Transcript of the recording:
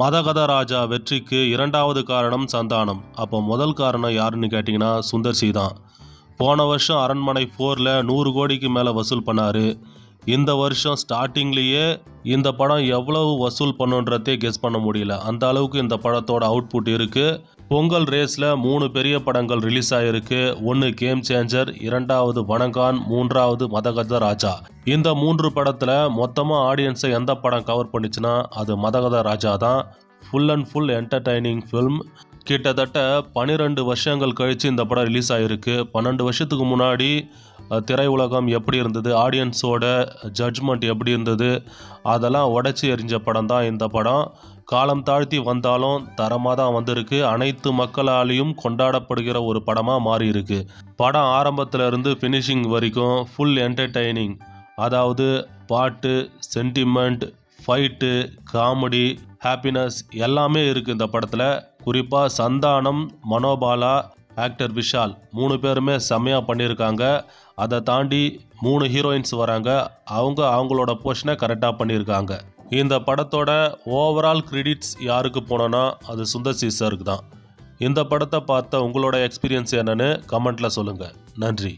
மதகத ராஜா வெற்றிக்கு இரண்டாவது காரணம் சந்தானம். அப்போ முதல் காரணம் யாருன்னு கேட்டிங்கன்னா சுந்தர் சி தான். போன வருஷம் அரண்மனை ஃபோரில் நூறு கோடிக்கு மேலே வசூல் பண்ணார். இந்த வருஷம் ஸ்டார்டிங்லேயே இந்த படம் எவ்வளவு வசூல் பண்ணுன்றதே கெஸ் பண்ண முடியல. அந்த அளவுக்கு இந்த படத்தோட அவுட்புட் இருக்குது பொங்கல் ரேஸில் மூணு பெரிய படங்கள் ரிலீஸ் ஆகிருக்கு ஒன்று கேம் சேஞ்சர் இரண்டாவது வணங்கான் மூன்றாவது மதகத ராஜா. இந்த மூன்று படத்தில் மொத்தமாக ஆடியன்ஸை எந்த படம் கவர் பண்ணுச்சுன்னா அது மதகத ராஜா தான். Full and full entertaining film கிட்டத்தட்ட பன்னிரெண்டு வருஷங்கள் கழித்து இந்த படம் ரிலீஸ் ஆகிருக்கு பன்னெண்டு வருஷத்துக்கு முன்னாடி திரையுலகம் எப்படி இருந்தது? ஆடியன்ஸோட ஜட்ஜ்மெண்ட் எப்படி இருந்தது? அதெல்லாம் உடச்சி எறிஞ்ச படம் தான் இந்த படம். காலம் தாழ்த்தி வந்தாலும் தரமாக தான் வந்திருக்கு. அனைத்து மக்களாலையும் கொண்டாடப்படுகிற ஒரு படமாக மாறி இருக்கு. படம் ஆரம்பத்தில் இருந்து ஃபினிஷிங் வரைக்கும் ஃபுல் என்டர்டைனிங் அதாவது பாட்டு சென்டிமெண்ட் ஃபைட்டு காமெடி ஹாப்பினஸ் எல்லாமே இருக்குது இந்த படத்தில். குறிப்பாக சந்தானம் மனோபாலா ஆக்டர் விஷால் மூணு பேருமே செம்மையாக பண்ணியிருக்காங்க அதை தாண்டி மூணு ஹீரோயின்ஸ் வராங்க. அவங்க அவங்களோட போர்ஷனை கரெக்டாக பண்ணியிருக்காங்க இந்த படத்தோட ஓவரால் கிரெடிட்ஸ் யாருக்கு போனோன்னா அது சுந்தர் சி சாருக்கு தான். இந்த படத்தை பார்த்த உங்களோட எக்ஸ்பீரியன்ஸ் என்னன்னு கமெண்ட்டில் சொல்லுங்கள் நன்றி.